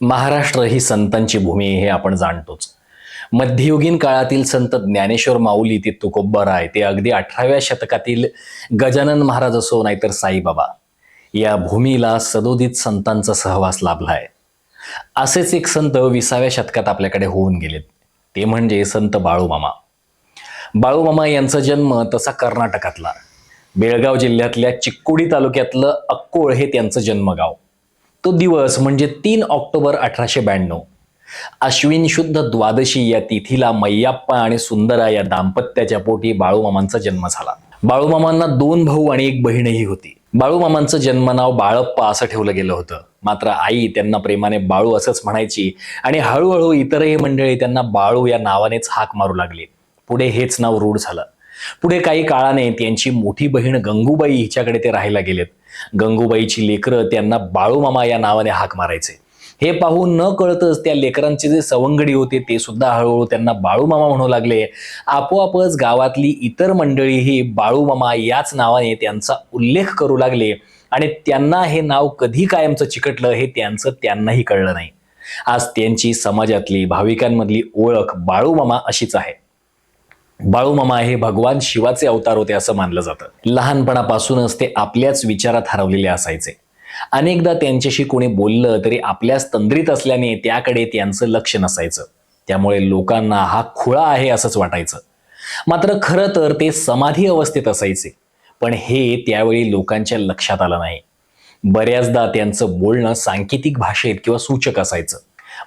महाराष्ट्र ही संतांची भूमी हे आपण जाणतोच. मध्ययुगीन काळातील संत ज्ञानेश्वर माऊली ते आहे ते अगदी अठराव्या शतकातील गजानन महाराज असो नाहीतर साईबाबा. या भूमीला सदोदित संतांचा सहवास लाभलाय. असेच एक संत विसाव्या शतकात आपल्याकडे होऊन गेलेत. ते म्हणजे संत बाळूमामा. बाळूमामा यांचा जन्म तसा कर्नाटकातला. बेळगाव जिल्ह्यातल्या चिक्कोडी तालुक्यातलं अक्कोळ हे त्यांचं जन्मगाव. तो दिवस म्हणजे तीन ऑक्टोबर अठराशे ब्याण्णव. अश्विन शुद्ध द्वादशी या तिथीला मैयाप्पा आणि सुंदरा या दाम्पत्याच्या पोटी बाळूमामांचा जन्म झाला. बाळूमामांना दोन भाऊ आणि एक बहीणही होती. बाळूमामांचं जन्मनाव बाळप्पा असं ठेवलं गेलं होतं. मात्र आई त्यांना प्रेमाने बाळू असंच म्हणायची आणि हळूहळू इतरही मंडळी त्यांना बाळू या नावानेच हाक मारू लागली. पुढे हेच नाव रूढ झालं. पुढे काही काळाने त्यांची मोठी बहीण गंगूबाई हिच्याकडे ते राहायला गेलेत. गंगूबाईची लेकरं त्यांना बाळूमामा या नावाने हाक मारायचे. हे पाहून न कळतच त्या लेकरांचे जे सवंगडी होते ते सुद्धा हळूहळू त्यांना बाळूमामा म्हणू लागले. आपोआपच गावातली इतर मंडळीही बाळूमामा याच नावाने त्यांचा उल्लेख करू लागले आणि त्यांना हे नाव कधी कायमचं चिकटलं हे त्यांचं त्यांनाही कळलं नाही. आज त्यांची समाजातली भाविकांमधली ओळख बाळूमामा अशीच आहे. बाळूमामा हे भगवान शिवाचे अवतार होते असं मानलं जातं. लहानपणापासूनच ते आपल्याच विचारात हरवलेले असायचे. अनेकदा त्यांच्याशी कोणी बोललं तरी आपल्याच तंद्रीत असल्याने त्याकडे त्यांचं लक्ष नसायचं. त्यामुळे लोकांना हा खुळा आहे असंच वाटायचं. मात्र खरं तर ते समाधी अवस्थेत असायचे. पण हे त्यावेळी लोकांच्या लक्षात आलं नाही. बऱ्याचदा त्यांचं बोलणं सांकेतिक भाषेत किंवा सूचक असायचं.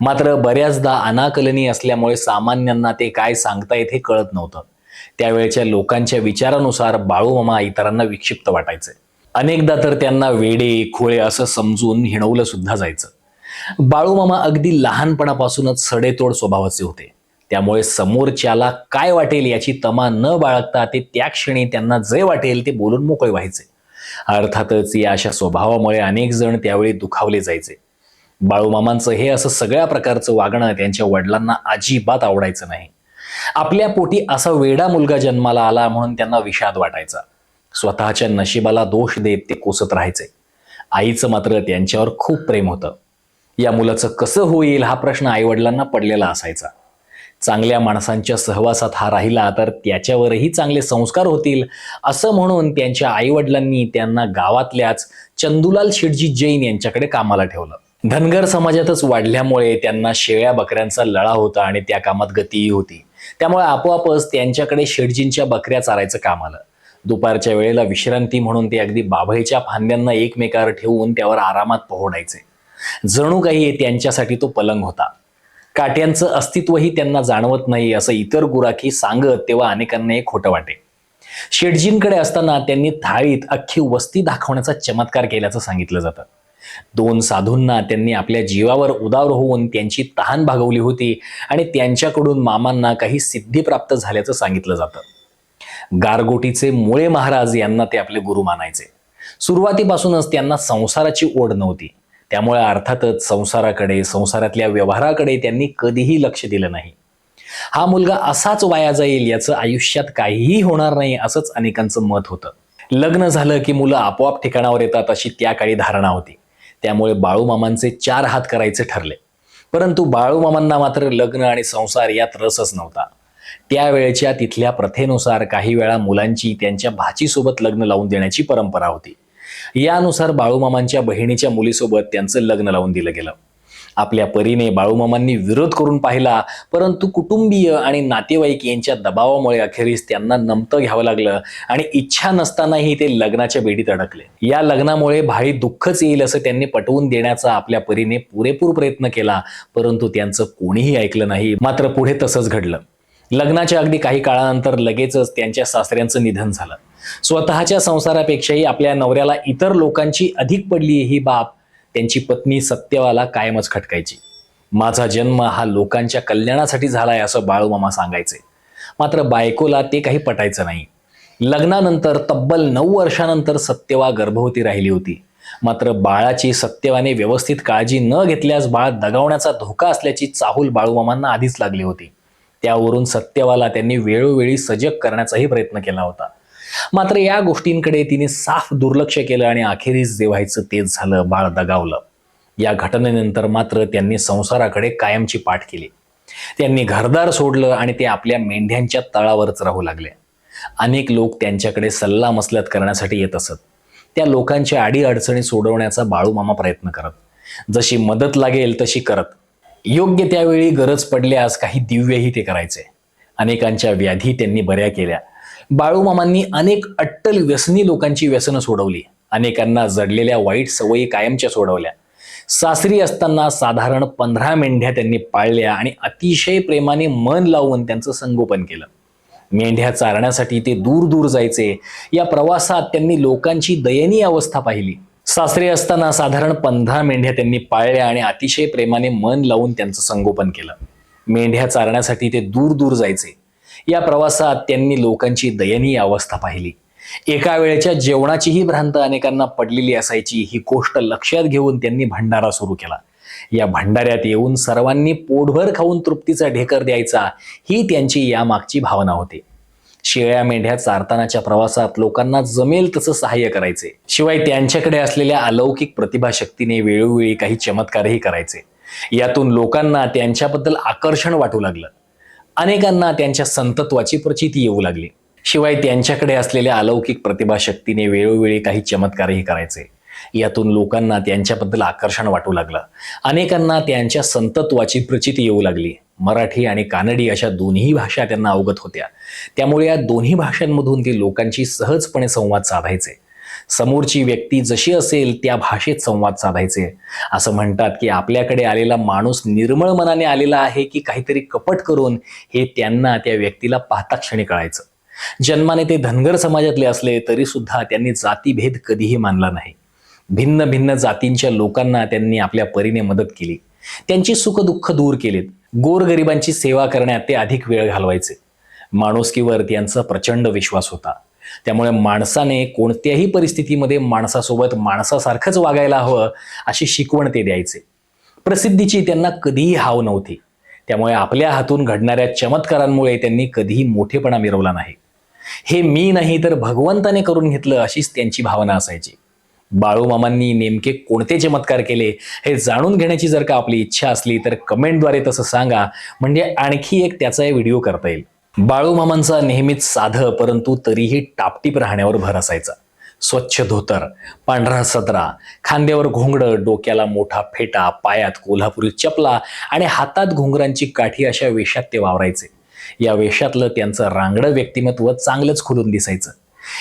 मात्र बऱ्याचदा अनाकलनी असल्यामुळे सामान्यांना ते काय सांगतायत हे कळत नव्हतं. त्यावेळच्या लोकांच्या विचारानुसार बाळूमामा इतरांना विक्षिप्त वाटायचे. अनेकदा तर त्यांना वेडे खोळे असं समजून हिणवलं सुद्धा जायचं. बाळूमामा अगदी लहानपणापासूनच सडेतोड स्वभावाचे होते. त्यामुळे समोरच्याला काय वाटेल याची तमा न बाळगता ते त्या क्षणी त्यांना जे वाटेल ते बोलून मोकळे व्हायचे. अर्थातच या अशा स्वभावामुळे अनेक जण त्यावेळी दुखावले जायचे. बाळूमामांचं हे असं सगळ्या प्रकारचं वागणं त्यांच्या वडिलांना अजिबात आवडायचं नाही. आपल्या पोटी असा वेडा मुलगा जन्माला आला म्हणून त्यांना विषाद वाटायचा. स्वतःच्या नशिबाला दोष देत ते कोसत राहायचे. आईचं मात्र त्यांच्यावर खूप प्रेम होतं. या मुलाचं कसं होईल हा प्रश्न आईवडिलांना पडलेला असायचा. चांगल्या माणसांच्या सहवासात हा राहिला तर त्याच्यावरही चांगले संस्कार होतील असं म्हणून त्यांच्या आईवडिलांनी त्यांना गावातल्याच चंदुलाल शेटजी जैन यांच्याकडे कामाला ठेवलं. धनगर समाजातच वाढल्यामुळे त्यांना शेळ्या बकऱ्यांचा लळा होता आणि त्या कामात गतीही होती. त्यामुळे आपोआपच त्यांच्याकडे शेटजींच्या बकऱ्या चारायचं काम आलं. दुपारच्या वेळेला विश्रांती म्हणून ते अगदी बाभळीच्या फांद्यांना एकमेकावर ठेवून त्यावर आरामात पोहोडायचे. जणू काही त्यांच्यासाठी तो पलंग होता. काट्यांचं अस्तित्वही त्यांना जाणवत नाही असं इतर गुराखी सांगत तेव्हा अनेकांना हे खोटं वाटे. शेटजींकडे असताना त्यांनी थाळीत अख्खी वस्ती दाखवण्याचा चमत्कार केल्याचं सांगितलं जातं. दोन साधूंना त्यांनी आपल्या जीवावर उदार होऊन त्यांची तहान भागवली होती आणि त्यांच्याकडून मामांना काही सिद्धी प्राप्त झाल्याचं सांगितलं जातं. गारगोटीचे मुळे महाराज यांना ते आपले गुरु मानायचे. सुरुवातीपासूनच त्यांना संसाराची ओढ नव्हती. त्यामुळे अर्थातच संसाराकडे संसारातल्या व्यवहाराकडे त्यांनी कधीही लक्ष दिलं नाही. हा मुलगा असाच वाया जाईल याचं आयुष्यात काहीही होणार नाही असंच अनेकांचं मत होतं. लग्न झालं की मुलं आपोआप ठिकाणावर येतात अशी त्या काळी धारणा होती. त्यामुळे बाळूमामांचे चार हात करायचे ठरले. परंतु बाळूमामांना मात्र लग्न आणि संसार यात रसच नव्हता. त्यावेळच्या तिथल्या प्रथेनुसार काही वेळा मुलांची त्यांच्या भाचीसोबत लग्न लावून देण्याची परंपरा होती. यानुसार बाळूमामांच्या बहिणीच्या मुलीसोबत त्यांचं लग्न लावून दिलं गेलं. आपल्या परीने बाळूमामांनी विरोध करून पाहिला. परंतु कुटुंबीय आणि नातेवाईक यांच्या दबावामुळे अखेरीस त्यांना नमतं घ्यावं लागलं आणि इच्छा नसतानाही ते लग्नाच्या बेडीत अडकले. या लग्नामुळे भाई दुःखच येईल असं त्यांनी पटवून देण्याचा आपल्या परीने पुरेपूर प्रयत्न केला परंतु त्यांचं कोणीही ऐकलं नाही. मात्र पुढे तसंच घडलं. लग्नाच्या अगदी काही काळानंतर लगेचच त्यांच्या सासऱ्यांचं निधन झालं. स्वतःच्या संसारापेक्षाही आपल्या नवऱ्याला इतर लोकांची अधिक पडली ही बाब त्यांची पत्नी सत्यवाला कायमच खटकायची. माझा जन्म हा लोकांच्या कल्याणासाठी झालाय असं बाळूमामा सांगायचे. मात्र बायकोला ते काही पटायचं नाही. लग्नानंतर तब्बल नऊ वर्षानंतर सत्यवा गर्भवती राहिली होती. मात्र बाळाची सत्यवाने व्यवस्थित काळजी न घेतल्यास बाळ दगावण्याचा धोका असल्याची चाहूल बाळूमामांना आधीच लागली होती. त्यावरून सत्यवाला त्यांनी वेळोवेळी सजग करण्याचाही प्रयत्न केला होता. मात्र या गोष्टींकडे तिने साफ दुर्लक्ष केलं आणि अखेरीस जे व्हायचं तेच झालं बाळ दगावलं. या घटनेनंतर मात्र त्यांनी संसाराकडे कायमची पाठ केली. त्यांनी घरदार सोडलं आणि ते आपल्या मेंढ्यांच्या तळावरच राहू लागले. अनेक लोक त्यांच्याकडे सल्ला मसलत करण्यासाठी येत असत. त्या लोकांच्या आडी अडचणी सोडवण्याचा बाळूमामा प्रयत्न करत. जशी मदत लागेल तशी करत. योग्य त्यावेळी गरज पडल्यास काही दिव्यही ते करायचे. अनेकांच्या व्याधी त्यांनी बऱ्या केल्या. बाळूमामांनी अनेक अट्टल व्यसनी लोकांची व्यसनं सोडवली. अनेकांना जडलेल्या वाईट सवयी कायमच्या सोडवल्या. सासरी असताना साधारण पंधरा मेंढ्या त्यांनी पाळल्या आणि अतिशय प्रेमाने मन लावून त्यांचं संगोपन केलं. मेंढ्या चारण्यासाठी ते दूर दूर जायचे. या प्रवासात त्यांनी लोकांची दयनीय अवस्था पाहिली. सासरे असताना साधारण पंधरा मेंढ्या त्यांनी पाळल्या आणि अतिशय प्रेमाने मन लावून त्यांचं संगोपन केलं. मेंढ्या चारण्यासाठी ते दूर दूर जायचे. या प्रवासात त्यांनी लोकांची दयनीय अवस्था पाहिली. एका वेळेच्या जेवणाचीही भ्रांत अनेकांना पडलेली असायची ही गोष्ट लक्षात घेऊन त्यांनी भंडारा सुरू केला. या भंडाऱ्यात येऊन सर्वांनी पोटभर खाऊन तृप्तीचा ढेकर द्यायचा ही त्यांची यामागची भावना होती. शेळ्या मेंढ्या चारतानाच्या प्रवासात लोकांना जमेल तसं सहाय्य करायचे. शिवाय त्यांच्याकडे असलेल्या अलौकिक प्रतिभाशक्तीने वेळोवेळी काही चमत्कारही करायचे. यातून लोकांना त्यांच्याबद्दल आकर्षण वाटू लागलं. अनेकांना त्यांच्या संतत्वाची प्रचिती येऊ लागली. शिवाय त्यांच्याकडे असलेल्या अलौकिक प्रतिभाशक्तीने वेळोवेळी काही चमत्कारही करायचे. यातून लोकांना त्यांच्याबद्दल आकर्षण वाटू लागलं. अनेकांना त्यांच्या संतत्वाची प्रचिती येऊ लागली. मराठी आणि कानडी अशा दोन्ही भाषा त्यांना अवगत होत्या. त्यामुळे या दोन्ही भाषांमधून ते लोकांशी सहजपणे संवाद साधायचे. समोरची व्यक्ती जशी असेल त्या भाषेत संवाद साधायचे. असं म्हणतात की आपल्याकडे आलेला माणूस निर्मळ मनाने आलेला आहे की काहीतरी कपट करून हे त्यांना त्या व्यक्तीला पाहता क्षणी कळायचं. जन्माने ते धनगर समाजातले असले तरी सुद्धा त्यांनी जातीभेद कधीही मानला नाही. भिन्न भिन्न जातींच्या लोकांना त्यांनी आपल्या परीने मदत केली. त्यांची सुखदुःख दूर केलीत. गोरगरिबांची सेवा करण्यात ते अधिक वेळ घालवायचे. माणुसकीवर त्यांचा प्रचंड विश्वास होता. त्यामुळे माणसाने कोणत्याही परिस्थितीमध्ये माणसासोबत माणसासारखंच वागायला हवं अशी शिकवण ते द्यायचे. प्रसिद्धीची त्यांना कधीही हाव नव्हती. त्यामुळे आपल्या हातून घडणाऱ्या चमत्कारांमुळे त्यांनी कधीही मोठेपणा मिरवला नाही. हे मी नाही तर भगवंताने करून घेतलं अशीच त्यांची भावना असायची. बाळूमामांनी नेमके कोणते चमत्कार केले हे जाणून घेण्याची जर का आपली इच्छा असली तर कमेंटद्वारे तसं सांगा. म्हणजे आणखी एक त्याचा व्हिडिओ करता येईल. बाळूमामांचा नेहमीच साधं परंतु तरीही टापटीप राहण्यावर भर असायचा. स्वच्छ धोतर पांढरा सदरा खांद्यावर घोंगडं डोक्याला मोठा फेटा पायात कोल्हापुरी चपला आणि हातात घोंगरांची काठी अशा वेशात ते वावरायचे. या वेशातलं त्यांचं रांगडं व्यक्तिमत्व चांगलंच खुलून दिसायचं.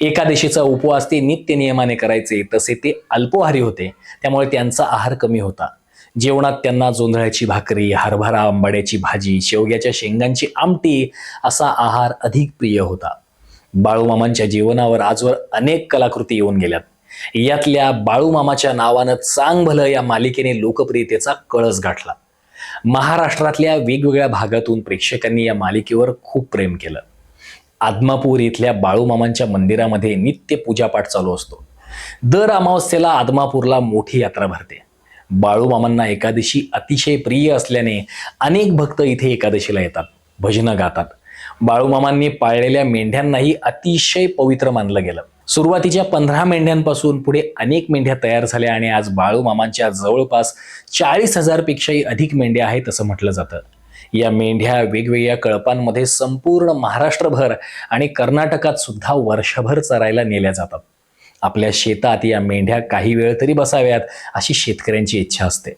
एकादशीचा उपवास ते नित्य नियमाने करायचे तसे ते अल्पोहारी होते त्यामुळे त्यांचा आहार कमी होता. जेवणात त्यांना जोंधळ्याची भाकरी हरभरा आंबाड्याची भाजी शेवग्याच्या शेंगांची आमटी असा आहार अधिक प्रिय होता. बाळूमामांच्या जीवनावर आजवर अनेक कलाकृती येऊन गेल्यात. यातल्या बाळूमामाच्या नावानं चांग भलं या मालिकेने लोकप्रियतेचा कळस गाठला. महाराष्ट्रातल्या वेगवेगळ्या भागातून प्रेक्षकांनी या मालिकेवर खूप प्रेम केलं. आदमापूर इथल्या बाळूमामांच्या मंदिरामध्ये नित्य पूजापाठ चालू असतो. दर अमावस्येला आदमापूरला मोठी यात्रा भरते. बाळूमामांना एकादशी अतिशय प्रिय असल्याने अनेक भक्त इथे एकादशीला येतात भजनं गातात. बाळूमामांनी पाळलेल्या मेंढ्यांनाही अतिशय पवित्र मानलं गेलं. सुरुवातीच्या पंधरा मेंढ्यांपासून पुढे अनेक मेंढ्या तयार झाल्या आणि आज बाळूमामांच्या जवळपास चाळीस हजारपेक्षाही अधिक मेंढ्या आहेत असं म्हटलं जातं. या मेंढ्या वेगवेगळ्या कळपांमध्ये संपूर्ण महाराष्ट्रभर आणि कर्नाटकात सुद्धा वर्षभर चरायला नेल्या जातात. आपल्या शेतात या मेंढ्या काही वेळ तरी बसाव्यात अशी शेतकऱ्यांची इच्छा असते.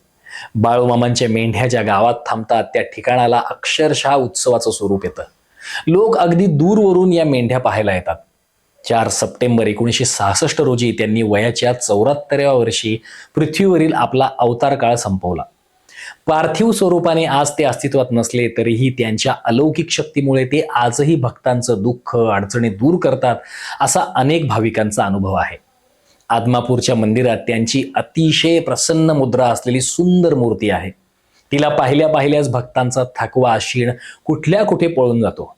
बाळूमामांच्या मेंढ्या ज्या गावात थांबतात त्या ठिकाणाला अक्षरशः उत्सवाचं स्वरूप येतं. लोक अगदी दूरवरून या मेंढ्या पाहायला येतात. चार सप्टेंबर एकोणीसशे सहासष्ट रोजी त्यांनी वयाच्या चौऱ्याहत्तराव्या वर्षी पृथ्वीवरील आपला अवतार काळ संपवला. पार्थिव स्वरूपाने आज ते अस्तित्वात नसले तरीही त्यांच्या अलौकिक शक्तीमुळे ते आजही भक्तांचं दुःख अडचणी दूर करतात असा अनेक भाविकांचा अनुभव आहे. आदमापूरच्या मंदिरात त्यांची अतिशय प्रसन्न मुद्रा असलेली सुंदर मूर्ती आहे. तिला पाहिल्या पाहिल्याच भक्तांचा थकवा शीण कुठल्या कुठे पळून जातो.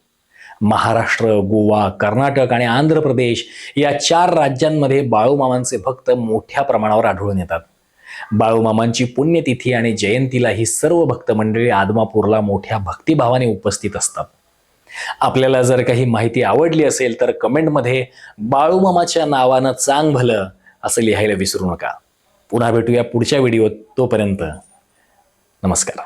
महाराष्ट्र गोवा कर्नाटक आणि आंध्र प्रदेश या चार राज्यांमध्ये बाळूमामांचे भक्त मोठ्या प्रमाणावर आढळून येतात. बाळूमामांची पुण्यतिथी आणि जयंतीला ही सर्व भक्त मंडळी आदमापूरला मोठ्या भक्तिभावाने उपस्थित असतात. आपल्याला जर काही माहिती आवडली असेल तर कमेंटमध्ये बाळूमामाच्या नावानं चांग भलं असं लिहायला विसरू नका. पुन्हा भेटूया पुढच्या व्हिडिओत. तोपर्यंत नमस्कार.